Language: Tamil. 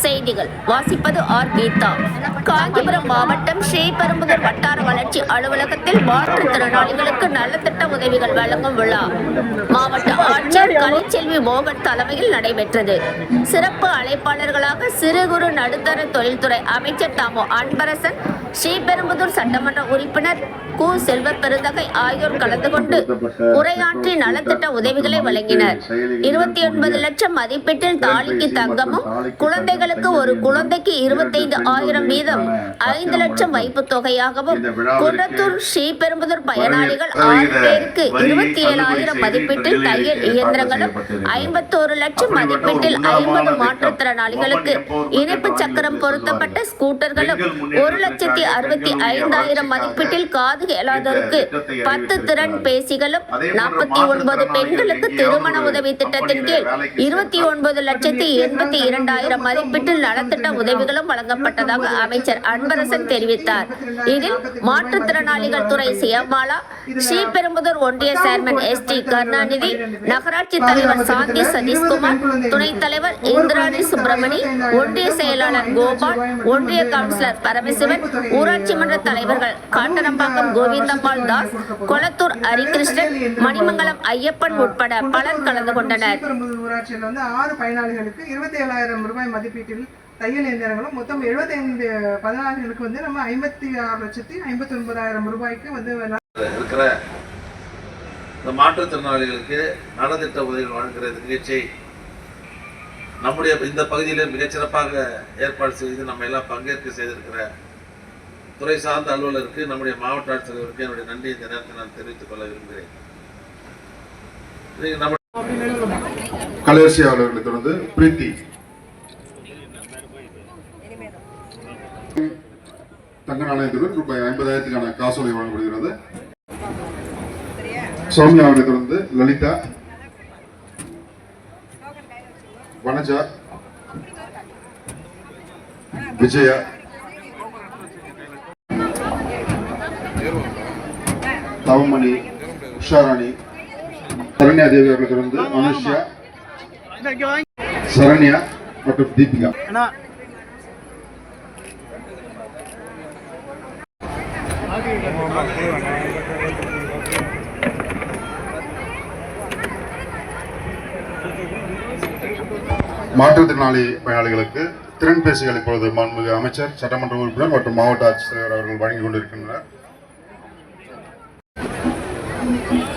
செய்திகள். வாசிப்பது ஆர். கீதா. காஞ்சிபுரம் மாவட்டம் ஸ்ரீபெரும்புதூர் வட்டார வளர்ச்சி அலுவலகத்தில் மாற்றுத்திறனாளிகளுக்கு நலத்திட்ட உதவிகள் வழங்கும் விழா. மாவட்ட ஆட்சியர் கலைச்செல்வி மோகன் தலைமையில் நடைபெற்றது. சிறப்பு அழைப்பாளர்களாக சிறு குறு நடுத்தர தொழில்துறை அமைச்சர் தாமோ அன்பரசன் ஸ்ரீபெரும்புதூர் சட்டமன்ற உறுப்பினர் கு. செல்வ பெருந்தகை ஆகியோர் கலந்து கொண்டு உரையாற்றி நலத்திட்ட உதவிகளை வழங்கினர். இருபத்தி ஒன்பது லட்சம் மதிப்பீட்டில் தாலிக்கு தங்கமும் குழந்தைகளுக்கு ஒரு குழந்தைக்கு இருபத்தைந்து ஆயிரம் வீதம் ஐந்து லட்சம் வைப்பு தொகையாகவும் குன்றத்தூர் ஸ்ரீபெரும்புதூர் பயனாளிகள் ஆறு பேருக்கு இருபத்தி ஏழாயிரம் மதிப்பீட்டில் தையல் இயந்திரங்களும் ஐம்பத்தோரு லட்சம் மதிப்பீட்டில் ஐம்பது மாற்றுத்திறனாளிகளுக்கு இணைப்பு சக்கரம் பொருத்தப்பட்ட ஸ்கூட்டர்களும் ஒரு லட்சத்தி அறுபத்தி ஐந்தாயிரம் மதிப்பீட்டில் காது கேளாதோருக்கு பத்து திறன் பேசிகளும் நாற்பத்தி ஒன்பது பெண்களுக்கு திருமண உதவி திட்டத்தின் கீழ் இருபத்தி ஒன்பது லட்சத்தி எண்பத்தி இரண்டாயிரம் மதிப்பீட்டில் நலத்திட்ட உதவிகளும் வழங்கப்பட்டதாக அமைச்சர் அன்பரசன் தெரிவித்தார். இதில் மாற்றுத்திறனாளிகள் துறை சியமாலா ஸ்ரீபெரும்புதூர் ஒன்றிய சேர்மன் எஸ் டி கருணாநிதி நகராட்சி தலைவர் சாந்தி சதீஷ்குமார் துணைத் தலைவர் இந்திராணி சுப்பிரமணி ஒன்றிய செயலாளர் கோபால் ஒன்றிய கவுன்சிலர் பரமசிவன் ஊராட்சி மன்ற தலைவர்கள் காட்டனம்பாக்கம் கோவிந்தம்மாள் தாஸ் கொளத்தூர் ஹரிகிருஷ்ணன் மணிமங்கலம் ஐயப்பன் உட்பட பலர் கலந்து கொண்டனர். ஊராட்சியில் வந்து ஆறு பயனாளிகளுக்கு இருபத்தி ஏழாயிரம் ரூபாய் மதிப்பீட்டில் தையல் இயந்திரங்களும் மொத்தம் எழுபத்தைந்து பதினாறுகளுக்கு வந்து நம்ம ஐம்பத்தி ஆறு லட்சத்தி ஐம்பத்தி ஒன்பதாயிரம் ரூபாய்க்கு வந்து இருக்கிற இந்த மாற்றுத்திறனாளிகளுக்கு நலத்திட்ட உதவிகள் வழங்குகிற இந்த நிகழ்ச்சியை நம்முடைய இந்த பகுதியில் மிகச்சிறப்பாக ஏற்பாடு செய்து நம்ம எல்லாம் பங்கேற்க செய்திருக்கிற துறை சார்ந்த அலுவலருக்கு நம்முடைய மாவட்ட ஆட்சித்தலைவருக்கு என்னுடைய நன்றி இந்த நேரத்தில் நான் தெரிவித்துக் கொள்ள விரும்புகிறேன். இன்னைக்கு கலேசி அவர்களை தொடர்ந்து பிரீத்தி. தங்க நாணயத்துடன் ரூபாய் ஐம்பதாயிரத்துக்கான காசோலை வழங்கப்படுகிறது. சௌமியா அவர்களை தொடர்ந்து லலிதா. வனஜா. விஜயா. தவமணி உஷாராணி சரண்யா தேவி அவர்களை தொடர்ந்து அனுஷ்யா சரண்யா மற்றும் தீபிகா. மாற்றுத்திறனாளி பயனாளிகளுக்கு திறன்பேசிகள் இப்பொழுது மாண்புமிகு அமைச்சர் சட்டமன்ற உறுப்பினர் மற்றும் மாவட்ட ஆட்சித்தலைவர் அவர்கள் வழங்கி கொண்டிருக்கின்றனர். Thank you.